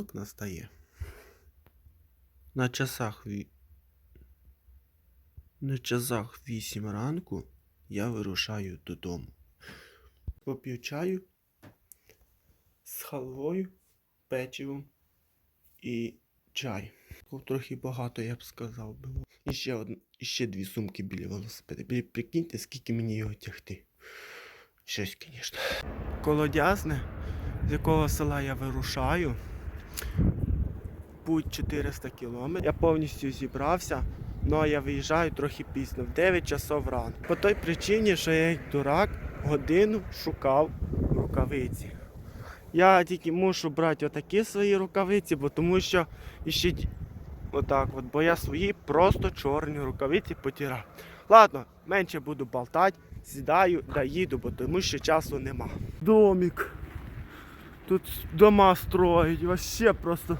ранок настає. На часах. На часах 8 ранку я вирушаю додому. Поп'ю чаю з халвою, печивом і чай. Трохи багато, я б сказав би. І ще, од... і ще дві сумки біля велосипеда. Прикиньте, скільки мені його тягти. Щось, звісно. Колодязне, з якого села я вирушаю. Путь 400 кілометрів. Я повністю зібрався, але я виїжджаю трохи пізно, в 9 часов ранку. По той причині, що я як дурак годину шукав рукавиці. Я тільки мушу брати отакі свої рукавиці, бо тому що іще отак от, бо я свої просто чорні рукавиці потирав. Ладно, менше буду болтати, сідаю да їду, бо тому що часу нема. Домик. Тут дома строїть, вообще просто.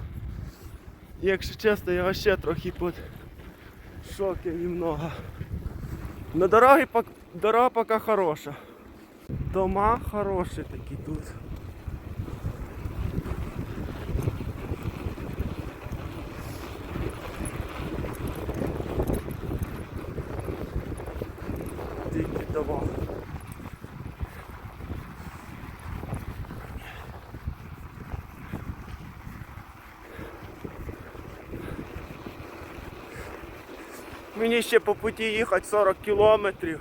Якщо чесно, я вообще трохи під шоки немного. На дорогі дорога поки хороша. Дома хороші такі тут. Дикі дома. Мені ще по путі їхати 40 кілометрів.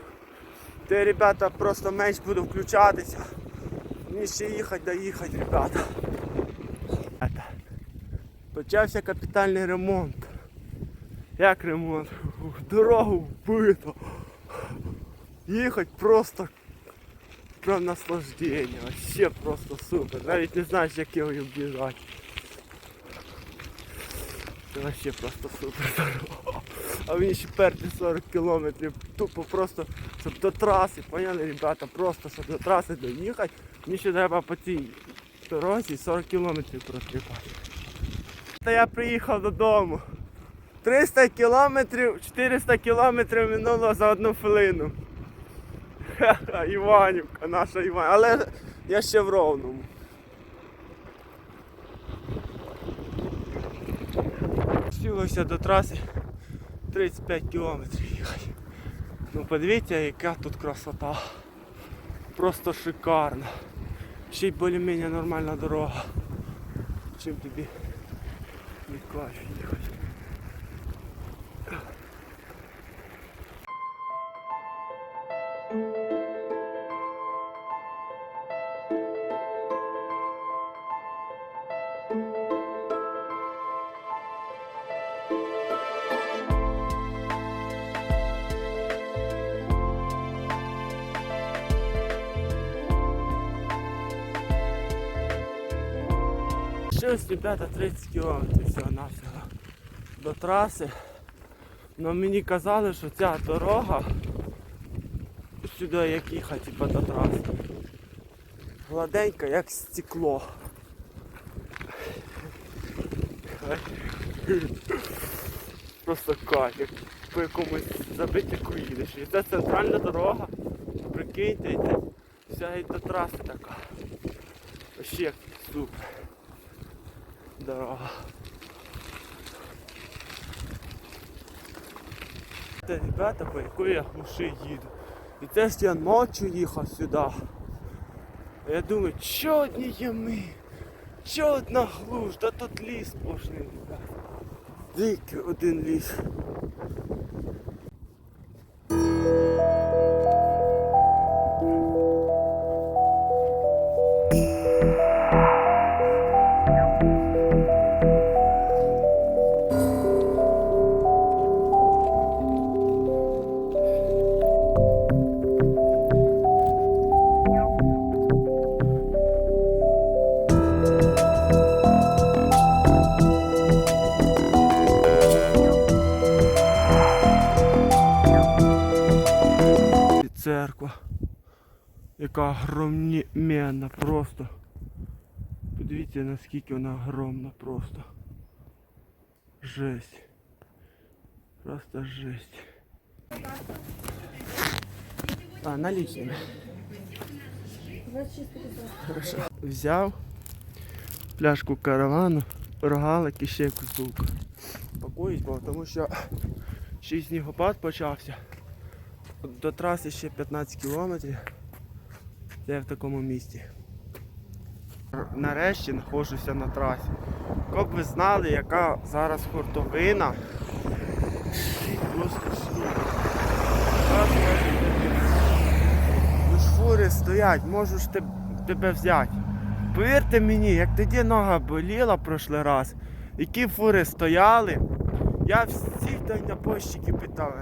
Де ребята просто менш буду включатися. Мені ще їхати да їхати, ребята. Почався капітальний ремонт. Як ремонт? Дорогу вбито. Їхати просто прям наслаждення. Вообще просто супер. Навіть не знаєш, як його об'їжджати. Це вообще просто супер. А мені ще перти 40 кілометрів. Тупо просто, щоб до траси, поняли, ребята, просто щоб до траси доїхати. Мені ще треба по цій дорозі 40 кілометрів протріпати. Та я приїхав додому. 300 кілометрів, 400 кілометрів минуло за одну хвилину. Ха-ха, Іванівка, наша Іванівка. Але я ще в ровному. Сілося до траси 35 кілометрів. Ну подивіться, яка тут красота. Просто шикарно. Ще й більш-менш нормальна дорога. Чим тобі від Щось, ребята, 30 кілометрів всього навсього до траси. Но мені казали, що ця дорога сюди як їхати типа, до траси. Гладенька, як стекло. Просто кайф, як по якомусь забитику їдеш. І це центральна дорога. Прикиньте, йде. вся і до траси така. Як супер. Дорога. Це ребята, по якої я глуши їду. І теж я ночі їхав сюди. Я думаю, що одні ями? Що одна глуш? да тут ліс пошли, ребята. Дикий один ліс. Яка огромна просто. Подивіться наскільки вона огромна просто. Жесть. Просто жесть. А. 26 Хорошо. Взяв пляшку каравану рогалик і ще якусь булку. Пакують, бо тому що ще снігопад почався. До траси ще 15 кілометрів. Я в такому місті. Нарешті знаходжуся на трасі. Коли б ви знали, яка зараз хуртовина. Просто. Зараз. Ну ж фури стоять, можу ж тебе взяти. Повірте мені, як тоді нога боліла прошлий раз, які фури стояли, я всіх дальнобойщиків питав,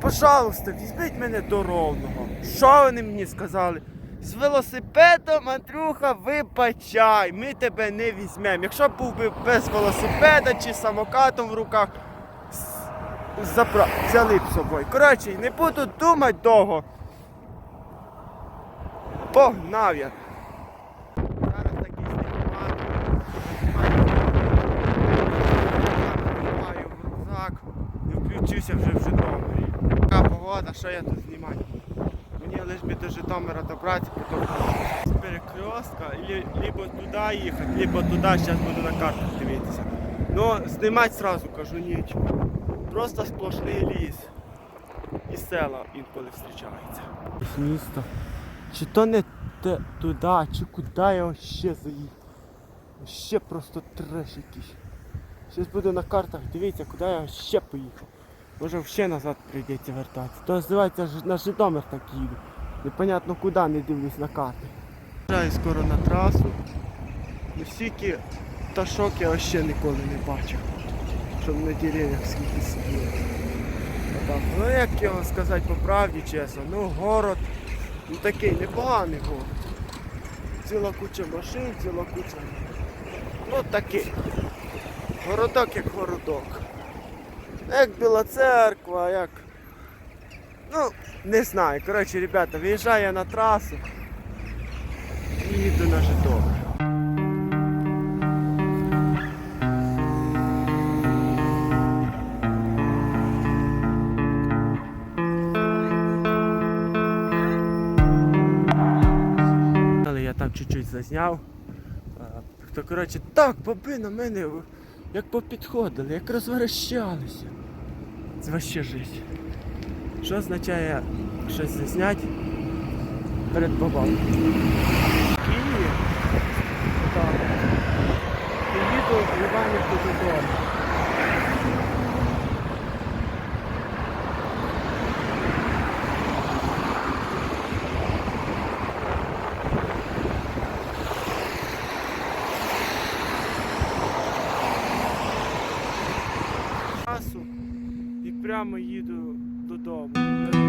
пожалуйста, візьміть мене до ровного. Що вони мені сказали? З велосипедом, Андрюха, вибачай, ми тебе не візьмемо. Якщо б був би без велосипеда чи самокатом в руках, забра... взяли б собою. Коротше, не буду думати довго. Погнав я. Зараз такий снігопад. Маю в рюкзак і включився вже в. Така погода, що я тут знімаю? Мені лиш би до Житомира добратися, потім з перекрестка, либо туди їхати, либо туди, зараз буду на картах дивитися. Ну, знімати сразу кажу нічого. Просто сплошний ліс. І села інколи зустрічаються. Місто. Чи то не те, туди, чи куди я ще заїхав. Ще просто треш якийсь. Зараз буду на картах дивитися, куди я ще поїхав. Може ще назад прийдеться вертатися. То називається на Житомир так їду. Непонятно куди, не дивлюсь на карти. Приїжджаю скоро на трасу. Ну стільки пташок я ще ніколи не бачив. Щоб на дерев'ях скільки сиділо. Отак. Ну як його сказати по правді чесно, ну город ну такий непоганий город. Ціла куча машин, ціла куча. Ну такий. Городок як городок. Як Біла церква, як. Ну, не знаю. Коротше, ребята, виїжджаю я на трасу і їду на Житомир. Але я там чуть-чуть зазняв. То коротше, так, баби на мене як попідходили, як розвращалися. Це вообще життя. Що означає щось зазняти перед бабами? Київ. Так. І їду в Іванівку додому. Прямо їду додому.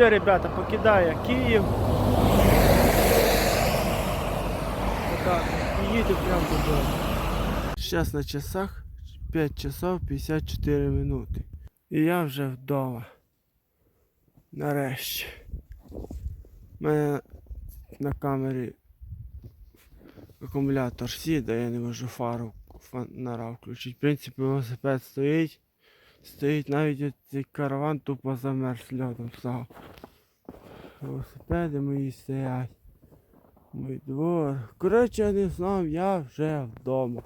Все, ребята, покидаю Київ. Отак, і їду прямо додому. Зараз на часах 5 часов 54 минути. І я вже вдома. Нарешті. У мене на камері акумулятор сіде, я не можу фару фонара включити. В принципі, велосипед стоїть. Стоїть навіть цей караван тупо замерз льодом став. Велосипеди мої стоять. Мій двор. Коротше, не знав, я вже вдома.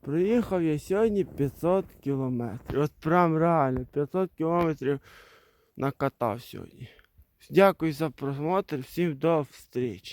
Проїхав я сьогодні 500 кілометрів. От прям реально 500 кілометрів накатав сьогодні. Дякую за просмотр, всім до зустрічі.